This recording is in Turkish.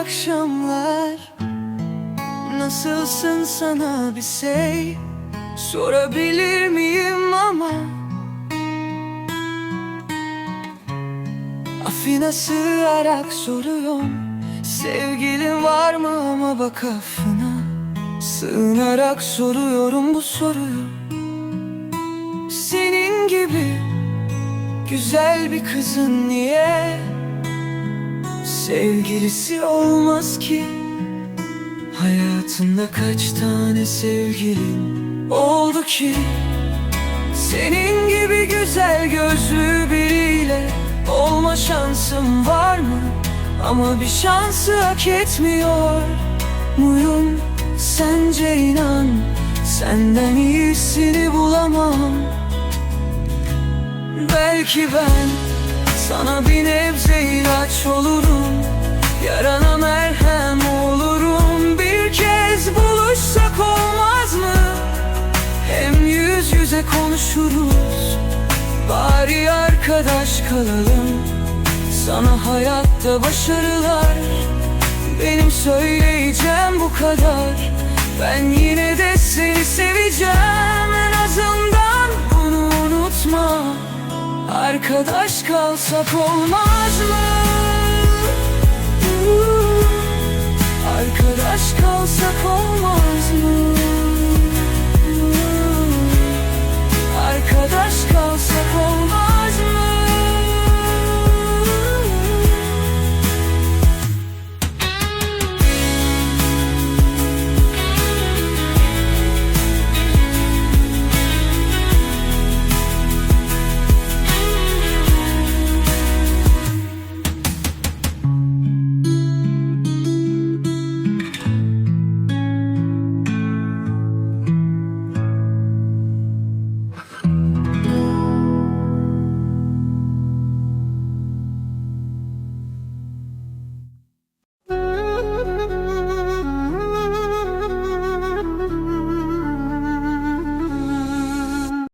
akşamlar. Nasılsın sana bir şey Sorabilir miyim ama? Afine sığarak soruyorum. Sevgilin var mı ama bak affına Sığınarak soruyorum bu soruyu. Senin gibi Güzel bir kızın niye Sevgilisi olmaz ki Hayatında kaç tane sevgilin oldu ki Senin gibi güzel gözlü biriyle Olma şansım var mı? Ama bir şansı hak etmiyor muyum? Sence inan Senden iyisini bulamam Belki ben sana bir nebze ilaç olurum Yarana merhem olurum. Bir kez buluşsak olmaz mı? Hem yüz yüze konuşuruz. Bari arkadaş kalalım. Sana hayatta başarılar. Benim söyleyeceğim bu kadar. Ben yine de seni seveceğim. En azından bunu unutma. Arkadaş kalsak olmaz mı?